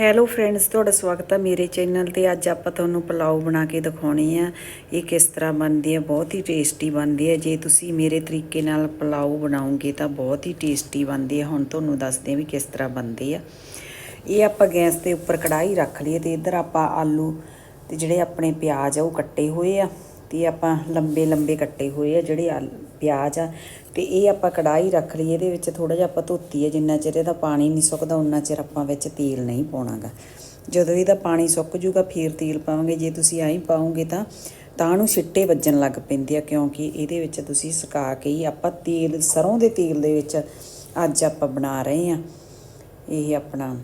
Hello friends ਤੁਹਾਡਾ ਸਵਾਗਤ ਹੈ ਮੇਰੇ ਚੈਨਲ ਤੇ। ਅੱਜ ਆਪਾਂ ਤੁਹਾਨੂੰ ਪਲਾਓ ਬਣਾ ਕੇ ਦਿਖਾਉਣੀ ਆ। ਇਹ ਕਿਸ ਤਰ੍ਹਾਂ ਬਣਦੀ ਹੈ ਬਹੁਤ ਹੀ ਟੇਸਟੀ ਬਣਦੀ ਹੈ ਜੇ ਤੁਸੀਂ ਮੇਰੇ ਤਰੀਕੇ ਨਾਲ ਪਲਾਓ ਬਣਾਓਗੇ ਤਾਂ ਬਹੁਤ ਹੀ ਟੇਸਟੀ ਬਣਦੀ ਹੈ ਹੁਣ ਤੁਹਾਨੂੰ ਦੱਸਦੇ ਹਾਂ ਵੀ ਕਿਸ ਤਰ੍ਹਾਂ ਬਣਦੀ ਆ। ਇਹ ਆਪਾਂ ਗੈਸ ਦੇ ਉੱਪਰ ਕੜਾਹੀ ਰੱਖ ਲਈਏ ਤੇ ਇੱਧਰ ਆਪਾਂ ਆਲੂ ਤੇ ਜਿਹੜੇ ਆਪਣੇ ਪਿਆਜ਼ ਆ, ਉਹ ਕੱਟੇ ਹੋਏ ਆ। ਤੇ ਆਪਾਂ ਲੰਬੇ ਲੰਬੇ ਕੱਟੇ ਹੋਏ ਆ ਜਿਹੜੇ ਆਲ- ਪਿਆਜ਼ ਆ, ਤੇ ਇਹ ਆਪਾਂ ਕੜਾਹੀ ਰੱਖ ਲਈ, ਇਹਦੇ ਵਿੱਚ ਥੋੜਾ ਜਿਹਾ ਆਪਾਂ ਧੋਤੀ ਹੈ ਜਿੰਨਾ ਚਿਰ ਇਹਦਾ ਪਾਣੀ ਨਹੀਂ ਸੁੱਕਦਾ, ਉਨਾ ਚਿਰ ਆਪਾਂ ਵਿੱਚ ਤੇਲ ਨਹੀਂ ਪਾਉਣਾਗਾ। ਜਦੋਂ ਇਹਦਾ ਪਾਣੀ ਸੁੱਕ ਜੂਗਾ, ਫਿਰ ਤੇਲ ਪਾਵਾਂਗੇ, ਜੇ ਤੁਸੀਂ ਐਂ ਪਾਉਂਗੇ ਤਾਂ ਤਾਂ ਨੂੰ ਛਿੱਟੇ ਵੱਜਣ ਲੱਗ ਪੈਂਦੇ ਆ, ਕਿਉਂਕਿ ਇਹਦੇ ਵਿੱਚ ਤੁਸੀਂ ਸੁਕਾ ਕੇ ਹੀ ਆਪਾਂ ਤੇਲ, ਸਰੋਂ ਦੇ ਤੇਲ ਦੇ ਵਿੱਚ ਅੱਜ ਆਪਾਂ ਬਣਾ ਰਹੇ ਆ, ਇਹ ਆਪਣਾ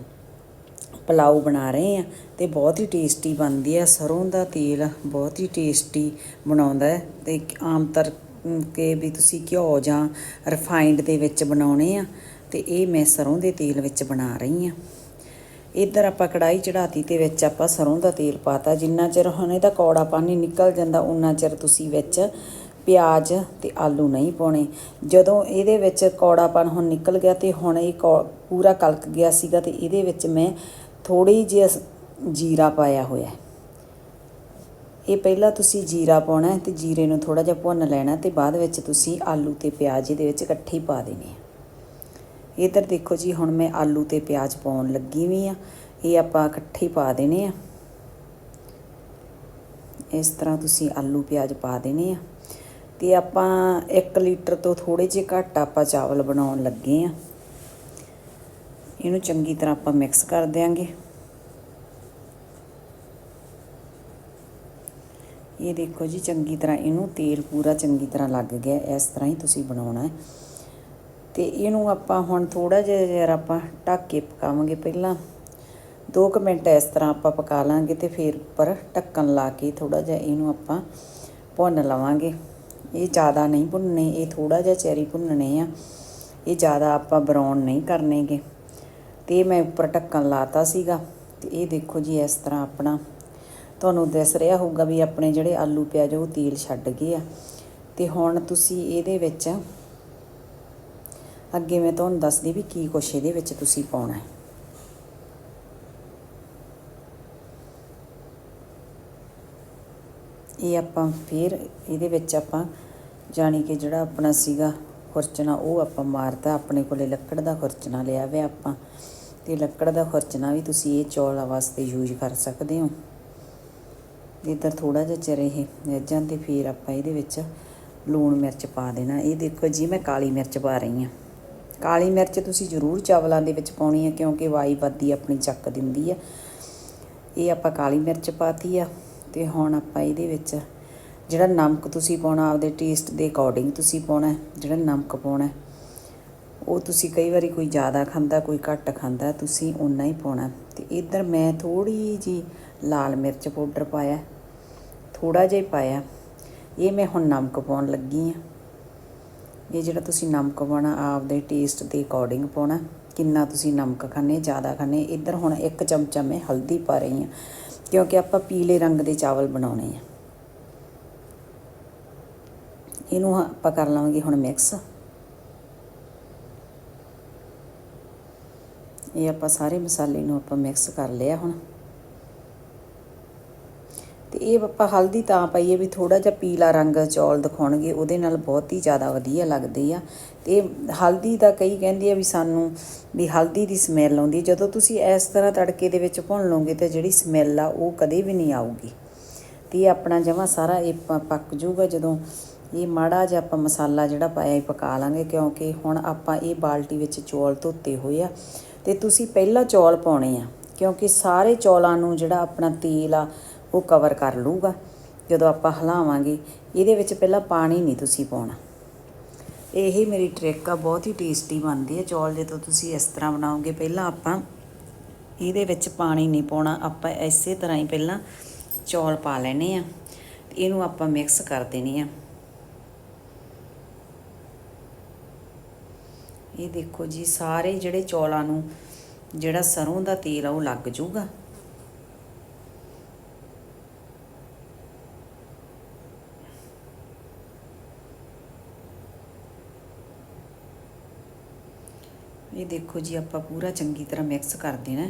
ਪੁਲਾਓ ਬਣਾ ਰਹੇ ਆ ਤੇ ਬਹੁਤ ਹੀ ਟੇਸਟੀ ਬਣਦੀ ਆ ਸਰੋਂ ਦਾ ਤੇਲ ਬਹੁਤ ਹੀ ਟੇਸਟੀ ਬਣਾਉਂਦਾ ਹੈ ਤੇ ਆਮ ਤਰ ਕੇ ਵੀ ਤੁਸੀਂ ਘਿਓ ਜਾਂ ਰਿਫਾਈਨਡ ਦੇ ਵਿੱਚ ਬਣਾਉਣੇ ਆ ਤੇ ਇਹ ਮੈਂ ਸਰੋਂ ਦੇ ਤੇਲ ਵਿੱਚ ਬਣਾ ਰਹੀ ਆ ਇੱਧਰ ਆਪਾਂ ਕੜਾਈ ਚੜਾਤੀ ਤੇ ਵਿੱਚ ਆਪਾਂ ਸਰੋਂ ਦਾ ਤੇਲ ਪਾਤਾ। ਜਿੰਨਾ ਚਿਰ ਹੁਣ ਇਹਦਾ ਕੌੜਾ ਪਾਣੀ ਨਿਕਲ ਜਾਂਦਾ ਉਨਾ ਚਿਰ ਤੁਸੀਂ ਵਿੱਚ ਪਿਆਜ਼ ਤੇ ਆਲੂ ਨਹੀਂ ਪਾਉਣੇ। ਜਦੋਂ ਇਹਦੇ ਵਿੱਚ ਕੌੜਾਪਨ ਹੁਣ ਨਿਕਲ ਗਿਆ ਤੇ ਹੁਣ ਇਹ ਕੌ- ਪੂਰਾ ਕਲਕ ਗਿਆ ਸੀਗਾ ਤੇ ਇਹਦੇ ਵਿੱਚ ਮੈਂ ਥੋੜੀ ਜਿਹੀ ਜੀਰਾ ਪਾਇਆ ਹੋਇਆ ਇਹ ਪਹਿਲਾਂ ਤੁਸੀਂ ਜੀਰਾ ਪਾਉਣਾ ਹੈ ਤੇ ਜੀਰੇ ਨੂੰ ਥੋੜਾ ਜਿਹਾ ਭੁੰਨ ਲੈਣਾ ਤੇ ਬਾਅਦ ਵਿੱਚ ਤੁਸੀਂ ਆਲੂ ਤੇ ਪਿਆਜ਼ ਇਹਦੇ ਵਿੱਚ ਇਕੱਠੇ ਪਾ ਦੇਣੇ ਆ। ਇੱਧਰ ਦੇਖੋ ਜੀ, ਹੁਣ ਮੈਂ ਆਲੂ ਤੇ ਪਿਆਜ਼ ਪਾਉਣ ਲੱਗੀ ਵੀ ਆ ਇਹ ਆਪਾਂ ਇਕੱਠੇ ਪਾ ਦੇਣੇ ਆ। ਇਸ ਤਰ੍ਹਾਂ ਤੁਸੀਂ ਆਲੂ ਪਿਆਜ਼ ਪਾ ਦੇਣੇ ਆ। ਤੇ ਆਪਾਂ 1 ਲੀਟਰ ਤੋਂ ਥੋੜੇ ਜਿਹੇ ਘੱਟ ਆਪਾਂ ਚਾਵਲ ਬਣਾਉਣ ਲੱਗੇ ਆ। ਇਹਨੂੰ ਚੰਗੀ ਤਰ੍ਹਾਂ ਆਪਾਂ ਮਿਕਸ ਕਰ ਦਿਆਂਗੇ। ਇਹ ਦੇਖੋ ਜੀ, ਚੰਗੀ ਤਰ੍ਹਾਂ ਇਹਨੂੰ ਤੇਲ ਪੂਰਾ ਚੰਗੀ ਤਰ੍ਹਾਂ ਲੱਗ ਗਿਆ, ਇਸ ਤਰ੍ਹਾਂ ਹੀ ਤੁਸੀਂ ਬਣਾਉਣਾ ਹੈ। ਤੇ ਇਹਨੂੰ ਆਪਾਂ ਹੁਣ ਥੋੜਾ ਜਿਹਾ ਜਿਹਾ ਆਪਾਂ ਢੱਕ ਕੇ ਪਕਾਵਾਂਗੇ ਪਹਿਲਾਂ। 2 ਮਿੰਟ ਇਸ ਤਰ੍ਹਾਂ ਆਪਾਂ ਪਕਾ ਲਾਂਗੇ ਤੇ ਫਿਰ ਉੱਪਰ ਢੱਕਣ ਲਾ ਕੇ ਥੋੜਾ ਜਿਹਾ ਇਹਨੂੰ ਆਪਾਂ ਭੁੰਨ ਲਵਾਂਗੇ। ਇਹ ਜ਼ਿਆਦਾ ਨਹੀਂ ਭੁੰਨਣੇ, ਇਹ ਥੋੜਾ ਜਿਹਾ ਚੈਰੀ ਭੁੰਨਣੇ ਆ। ਇਹ ਜ਼ਿਆਦਾ ਆਪਾਂ ਬਰਾਊਨ ਨਹੀਂ ਕਰਨੇਗੇ। ਤੇ ਮੈਂ ਉੱਪਰ ਢੱਕਣ ਲਾਤਾ ਸੀਗਾ। ਤੇ ਇਹ ਦੇਖੋ ਜੀ, ਇਸ ਤਰ੍ਹਾਂ ਆਪਣਾ ਤੁਹਾਨੂੰ ਦਿਸ ਰਿਹਾ ਹੋਊਗਾ ਵੀ ਆਪਣੇ ਜਿਹੜੇ ਆਲੂ ਪਿਆਜ਼, ਉਹ ਤੇਲ ਛੱਡ ਗਏ ਆ। ਤੇ ਹੁਣ ਤੁਸੀਂ ਇਹਦੇ ਵਿੱਚ ਅੱਗੇ ਮੈਂ ਤੁਹਾਨੂੰ ਦੱਸਦੀ ਵੀ ਕੀ ਕੁਛ ਇਹਦੇ ਵਿੱਚ ਤੁਸੀਂ ਪਾਉਣਾ ਹੈ। ਇਹ ਆਪਾਂ ਫਿਰ ਇਹਦੇ ਵਿੱਚ ਆਪਾਂ ਜਾਣੀ ਕਿ ਜਿਹੜਾ ਆਪਣਾ ਸੀਗਾ ਖੁਰਚਣਾ, ਉਹ ਆਪਾਂ ਮਾਰਤਾ ਆਪਣੇ ਕੋਲੇ ਲੱਕੜ ਦਾ ਖੁਰਚਣਾ ਲਿਆ ਵੇ ਆਪਾਂ। ਤੇ ਲੱਕੜ ਦਾ ਖੁਰਚਣਾ ਵੀ ਤੁਸੀਂ ਇਹ ਚੌਲਾਂ ਵਾਸਤੇ ਯੂਜ਼ ਕਰ ਸਕਦੇ ਹੋ। ਇੱਧਰ ਥੋੜਾ ਜਿਹਾ ਚਿਰ ਇਹ ਰਿੱਝ ਜਾਣ ਤੇ ਫਿਰ ਆਪਾਂ ਇਹਦੇ ਵਿੱਚ ਲੂਣ ਮਿਰਚ ਪਾ ਦੇਣਾ। ਇਹ ਦੇਖੋ ਜੀ, ਮੈਂ ਕਾਲੀ ਮਿਰਚ ਪਾ ਰਹੀ ਹਾਂ। ਕਾਲੀ ਮਿਰਚ ਤੁਸੀਂ ਜ਼ਰੂਰ ਚਾਵਲਾਂ ਦੇ ਵਿੱਚ ਪਾਉਣੀ ਹੈ ਕਿਉਂਕਿ ਵਾਈ ਵੱਧਦੀ ਆਪਣੀ ਚੱਕ ਦਿੰਦੀ ਆ। ਇਹ ਆਪਾਂ ਕਾਲੀ ਮਿਰਚ ਪਾਤੀ ਆ, ਤੇ ਹੁਣ ਆਪਾਂ ਇਹਦੇ ਵਿੱਚ ਜਿਹੜਾ ਨਮਕ ਤੁਸੀਂ ਪਾਉਣਾ, ਆਪਦੇ ਟੇਸਟ ਦੇ ਅਕੋਰਡਿੰਗ ਤੁਸੀਂ ਪਾਉਣਾ ਜਿਹੜਾ ਨਮਕ ਪਾਉਣਾ ਉਹ ਤੁਸੀਂ ਕਈ ਵਾਰੀ ਕੋਈ ਜ਼ਿਆਦਾ ਖਾਂਦਾ, ਕੋਈ ਘੱਟ ਖਾਂਦਾ, ਤੁਸੀਂ ਉਨਾ ਹੀ ਪਾਉਣਾ ਤੇ ਇੱਧਰ ਮੈਂ ਥੋੜੀ ਜੀ ਲਾਲ ਮਿਰਚ ਪਾਊਡਰ ਪਾਇਆ ਥੋੜਾ ਜਿਹਾ ਪਾਇਆ। ਇਹ ਮੈਂ ਹੁਣ ਨਮਕ ਪਾਉਣ ਲੱਗੀ ਆ ਇਹ ਜਿਹੜਾ ਤੁਸੀਂ ਨਮਕ ਪਾਉਣਾ, ਆਪਦੇ ਟੇਸਟ ਦੇ ਅਕੋਰਡਿੰਗ ਪਾਉਣਾ, ਕਿੰਨਾ ਤੁਸੀਂ ਨਮਕ ਖਾਣੇ ਜ਼ਿਆਦਾ ਖਾਣੇ ਇੱਧਰ ਹੁਣ ਇੱਕ ਚਮਚਾ ਮੈਂ ਹਲਦੀ ਪਾ ਰਹੀ ਹਾਂ, ਕਿਉਂਕਿ ਆਪਾਂ ਪੀਲੇ ਰੰਗ ਦੇ ਚਾਵਲ ਬਣਾਉਣੇ ਆ। ਇਹਨੂੰ ਆਪਾਂ ਕਰ ਲਵਾਂਗੇ ਹੁਣ ਮਿਕਸ ਇਹ ਆਪਾਂ ਸਾਰੇ ਮਸਾਲੇ ਨੂੰ ਆਪਾਂ ਮਿਕਸ ਕਰ ਲਿਆ ਹੁਣ। ਤੇ ਇਹ ਆਪਾਂ ਹਲਦੀ ਤਾਂ ਪਾਈਏ ਵੀ ਥੋੜਾ ਜਿਹਾ ਪੀਲਾ ਰੰਗ ਚੌਲ ਦਿਖਾਉਣਗੇ, ਉਹਦੇ ਨਾਲ ਬਹੁਤ ਹੀ ਜ਼ਿਆਦਾ ਵਧੀਆ ਲੱਗਦੇ ਆ। ਤੇ ਹਲਦੀ ਦਾ ਕਈ ਕਹਿੰਦੇ ਆ ਵੀ ਸਾਨੂੰ ਵੀ ਹਲਦੀ ਦੀ ਸਮੈਲ ਆਉਂਦੀ ਜਦੋਂ ਤੁਸੀਂ ਇਸ ਤਰ੍ਹਾਂ ਤੜਕੇ ਦੇ ਵਿੱਚ ਭੁੰਨ ਲਓਗੇ ਤੇ ਜਿਹੜੀ ਸਮੈਲ ਆ, ਉਹ ਕਦੇ ਵੀ ਨਹੀਂ ਆਊਗੀ। ਤੇ ਇਹ ਆਪਣਾ ਜਮਾ ਸਾਰਾ ਇਹ ਪ- ਪੱਕ ਜਾਊਗਾ ਜਦੋਂ ਇਹ ਮਾੜਾ ਜਿਹਾ ਆਪਾਂ ਮਸਾਲਾ ਜਿਹੜਾ ਪਾਇਆ ਇਹ ਪਕਾ ਲਾਂਗੇ ਕਿਉਂਕਿ ਹੁਣ ਆਪਾਂ ਇਹ ਬਾਲਟੀ ਵਿੱਚ ਚੌਲ ਧੋਤੇ ਹੋਏ ਆ ਤੇ ਤੁਸੀਂ ਪਹਿਲਾਂ ਚੌਲ ਪਾਉਣੇ ਆ ਕਿਉਂਕਿ ਸਾਰੇ ਚੌਲਾਂ ਨੂੰ ਜਿਹੜਾ ਆਪਣਾ ਤੇਲ ਆ ਉਹ ਕਵਰ ਕਰ ਲੂਗਾ ਜਦੋਂ ਆਪਾਂ ਹਿਲਾਵਾਂਗੇ, ਇਹਦੇ ਵਿੱਚ ਪਹਿਲਾਂ ਪਾਣੀ ਨਹੀਂ ਤੁਸੀਂ ਪਾਉਣਾ। ਇਹ ਮੇਰੀ ਟ੍ਰਿਕ ਆ, ਬਹੁਤ ਹੀ ਟੇਸਟੀ ਬਣਦੀ ਹੈ ਚੌਲ, ਜਦੋਂ ਤੁਸੀਂ ਇਸ ਤਰ੍ਹਾਂ ਬਣਾਓਗੇ, ਪਹਿਲਾਂ ਆਪਾਂ ਇਹਦੇ ਵਿੱਚ ਪਾਣੀ ਨਹੀਂ ਪਾਉਣਾ, ਆਪਾਂ ਇਸੇ ਤਰ੍ਹਾਂ ਹੀ ਪਹਿਲਾਂ ਚੌਲ ਪਾ ਲੈਣੇ ਆ ਤੇ ਇਹਨੂੰ ਆਪਾਂ ਮਿਕਸ ਕਰ ਦੇਣੇ ਆ। ਇਹ ਦੇਖੋ ਜੀ, ਸਾਰੇ ਜਿਹੜੇ ਚੌਲਾਂ ਨੂੰ ਜਿਹੜਾ ਸਰੋਂ ਦਾ ਤੇਲ ਆ, ਉਹ ਲੱਗ ਜਾਊਗਾ। ਇਹ ਦੇਖੋ ਜੀ, ਆਪਾਂ ਪੂਰਾ ਚੰਗੀ ਤਰ੍ਹਾਂ ਮਿਕਸ ਕਰ ਦੇਣਾ।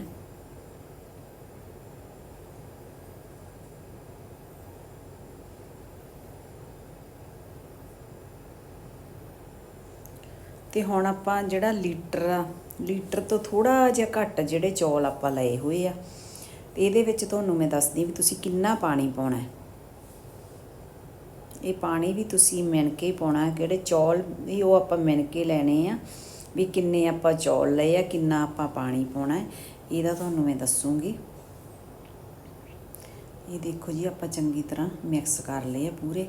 ਤੇ ਹੁਣ ਆਪਾਂ ਜਿਹੜਾ ਲੀਟਰ ਆ, ਲੀਟਰ ਤੋਂ ਥੋੜਾ ਜਿਹਾ ਘੱਟ ਜਿਹੜੇ ਚੌਲ ਆਪਾਂ ਲਏ ਹੋਏ ਆ, ਤੇ ਇਹਦੇ ਵਿੱਚ ਤੁਹਾਨੂੰ ਮੈਂ ਦੱਸਦੀ ਵੀ ਤੁਸੀਂ ਕਿੰਨਾ ਪਾਣੀ ਪਾਉਣਾ ਹੈ। ਇਹ ਪਾਣੀ ਵੀ ਤੁਸੀਂ ਮਿਣ ਕੇ ਪਾਉਣਾ, ਕਿਹੜੇ ਚੌਲ ਵੀ ਉਹ ਆਪਾਂ ਮਿਣ ਕੇ ਲੈਣੇ ਆ, ਵੀ ਕਿੰਨੇ ਆਪਾਂ ਚੌਲ ਲਏ ਆ, ਕਿੰਨਾ ਆਪਾਂ ਪਾਣੀ ਪਾਉਣਾ ਇਹਦਾ ਤੁਹਾਨੂੰ ਮੈਂ ਦੱਸੂਗੀ। ਇਹ ਦੇਖੋ ਜੀ, ਆਪਾਂ ਚੰਗੀ ਤਰ੍ਹਾਂ ਮਿਕਸ ਕਰ ਲਏ ਆ ਪੂਰੇ।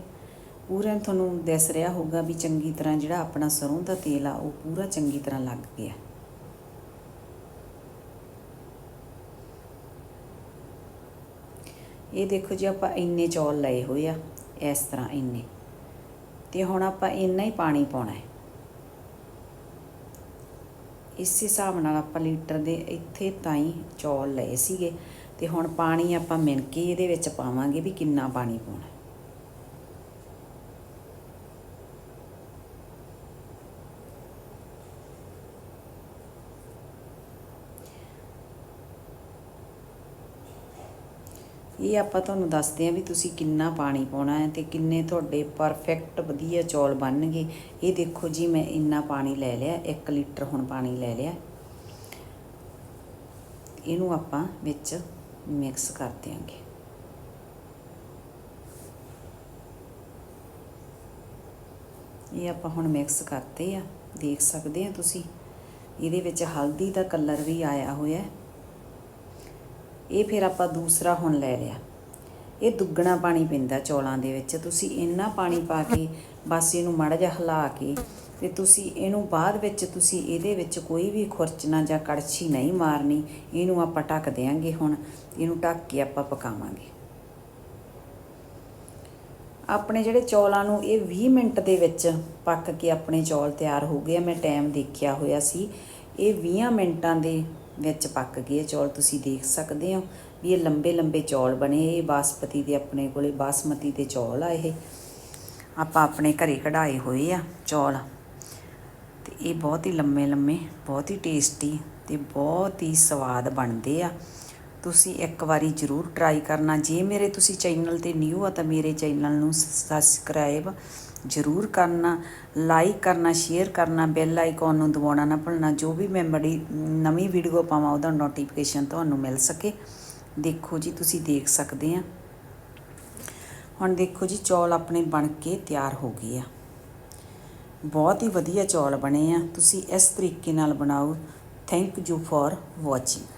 ਪੂਰਾ ਤੁਹਾਨੂੰ ਦਿਸ ਰਿਹਾ ਹੋਊਗਾ ਵੀ ਚੰਗੀ ਤਰ੍ਹਾਂ ਜਿਹੜਾ ਆਪਣਾ ਸਰੋਂ ਦਾ ਤੇਲ ਆ, ਉਹ ਪੂਰਾ ਚੰਗੀ ਤਰ੍ਹਾਂ ਲੱਗ ਗਿਆ। ਇਹ ਦੇਖੋ ਜੀ, ਆਪਾਂ ਇੰਨੇ ਚੌਲ ਲਏ ਹੋਏ ਆ, ਇਸ ਤਰ੍ਹਾਂ ਇੰਨੇ। ਤੇ ਹੁਣ ਆਪਾਂ ਇੰਨਾ ਹੀ ਪਾਣੀ ਪਾਉਣਾ ਹੈ। ਇਸ ਹਿਸਾਬ ਨਾਲ ਆਪਾਂ ਲੀਟਰ ਦੇ ਇੱਥੇ ਤਾਈਂ ਚੌਲ ਲਏ ਸੀਗੇ। ਤੇ ਹੁਣ ਪਾਣੀ ਆਪਾਂ ਮਿਣ ਕੇ ਇਹਦੇ ਵਿੱਚ ਪਾਵਾਂਗੇ ਵੀ ਕਿੰਨਾ ਪਾਣੀ ਪਾਉਣਾ ਇਹ ਆਪਾਂ ਤੁਹਾਨੂੰ ਦੱਸਦੇ ਹਾਂ ਵੀ ਤੁਸੀਂ ਕਿੰਨਾ ਪਾਣੀ ਪਾਉਣਾ ਹੈ ਤੇ ਕਿੰਨੇ ਤੁਹਾਡੇ ਪਰਫੈਕਟ ਵਧੀਆ ਚੌਲ ਬਣਨਗੇ। ਇਹ ਦੇਖੋ ਜੀ, ਮੈਂ ਇੰਨਾ ਪਾਣੀ ਲੈ ਲਿਆ 1 ਲੀਟਰ ਹੁਣ ਪਾਣੀ ਲੈ ਲਿਆ। ਇਹਨੂੰ ਆਪਾਂ ਵਿੱਚ ਮਿਕਸ ਕਰ ਦਿਆਂਗੇ। ਇਹ ਆਪਾਂ ਹੁਣ ਮਿਕਸ ਕਰਤੇ ਆ, ਦੇਖ ਸਕਦੇ ਆ ਤੁਸੀਂ। ਇਹਦੇ ਵਿੱਚ ਹਲਦੀ ਦਾ ਕਲਰ ਵੀ ਆਇਆ ਹੋਇਆ ਹੈ। ਇਹ ਫਿਰ ਆਪਾਂ ਦੂਸਰਾ ਹੁਣ ਲੈ ਲਿਆ। ਇਹ ਦੁੱਗਣਾ ਪਾਣੀ ਪੈਂਦਾ ਚੌਲਾਂ ਦੇ ਵਿੱਚ। ਤੁਸੀਂ ਇੰਨਾ ਪਾਣੀ ਪਾ ਕੇ ਬਸ ਇਹਨੂੰ ਮਾੜਾ ਜਿਹਾ ਹਿਲਾ ਕੇ ਤੇ ਤੁਸੀਂ ਇਹਨੂੰ ਬਾਅਦ ਵਿੱਚ ਤੁਸੀਂ ਇਹਦੇ ਵਿੱਚ ਕੋਈ ਵੀ ਖੁਰਚਣਾ ਜਾਂ ਕੜਛੀ ਨਹੀਂ ਮਾਰਨੀ, ਇਹਨੂੰ ਆਪਾਂ ਢੱਕ ਦੇਾਂਗੇ ਹੁਣ। ਇਹਨੂੰ ਢੱਕ ਕੇ ਆਪਾਂ ਪਕਾਵਾਂਗੇ। ਆਪਣੇ ਜਿਹੜੇ ਚੌਲਾਂ ਨੂੰ ਇਹ 20 ਮਿੰਟ ਦੇ ਵਿੱਚ ਪੱਕ ਕੇ ਆਪਣੇ ਚੌਲ ਤਿਆਰ ਹੋ ਗਏ ਆ। ਮੈਂ ਟਾਈਮ ਦੇਖਿਆ ਹੋਇਆ ਸੀ। ਇਹ 20 ਮਿੰਟਾਂ ਦੇ ਵਿੱਚ ਪੱਕ ਗਏ ਚੌਲ ਤੁਸੀਂ ਦੇਖ ਸਕਦੇ ਹੋ ਵੀ ਇਹ ਲੰਬੇ ਲੰਬੇ ਚੌਲ ਬਣੇ ਇਹ ਬਾਸਪਤੀ ਦੇ ਆਪਣੇ ਕੋਲੇ ਬਾਸਮਤੀ ਦੇ ਚੌਲ ਆ ਇਹ। ਆਪਾਂ ਆਪਣੇ ਘਰੇ ਕਢਾਏ ਹੋਏ ਆ ਚੌਲ। ਤੇ ਇਹ ਬਹੁਤ ਹੀ ਲੰਮੇ ਲੰਮੇ, ਬਹੁਤ ਹੀ ਟੇਸਟੀ ਤੇ ਬਹੁਤ ਹੀ ਸਵਾਦ ਬਣਦੇ ਆ। ਤੁਸੀਂ ਇੱਕ ਵਾਰੀ ਜ਼ਰੂਰ ਟਰਾਈ ਕਰਨਾ। ਜੇ ਮੇਰੇ ਤੁਸੀਂ ਚੈਨਲ ਤੇ ਨਿਊ ਆ ਤਾਂ ਮੇਰੇ ਚੈਨਲ ਨੂੰ ਸਬਸਕ੍ਰਾਈਬ ਜ਼ਰੂਰ ਕਰਨਾ ਲਾਈਕ ਕਰਨਾ ਸ਼ੇਅਰ ਕਰਨਾ ਬੈਲ ਆਈਕਨ ਨੂੰ ਦਬਾਉਣਾ ਨਾ ਭੁੱਲਣਾ, ਜੋ ਵੀ ਮੈਂ ਬੜੀ ਨਵੀਂ ਵੀਡੀਓ ਪਾਵਾਂ, ਉਹਦਾ ਨੋਟੀਫਿਕੇਸ਼ਨ ਤੁਹਾਨੂੰ ਮਿਲ ਸਕੇ। ਦੇਖੋ ਜੀ, ਤੁਸੀਂ ਦੇਖ ਸਕਦੇ ਆ। ਹੁਣ ਦੇਖੋ ਜੀ, ਚੌਲ ਆਪਣੇ ਬਣ ਕੇ ਤਿਆਰ ਹੋ ਗਏ ਆ। ਬਹੁਤ ਹੀ ਵਧੀਆ ਚੌਲ ਬਣੇ ਆ। ਤੁਸੀਂ ਇਸ ਤਰੀਕੇ ਨਾਲ ਬਣਾਓ। Thank you for watching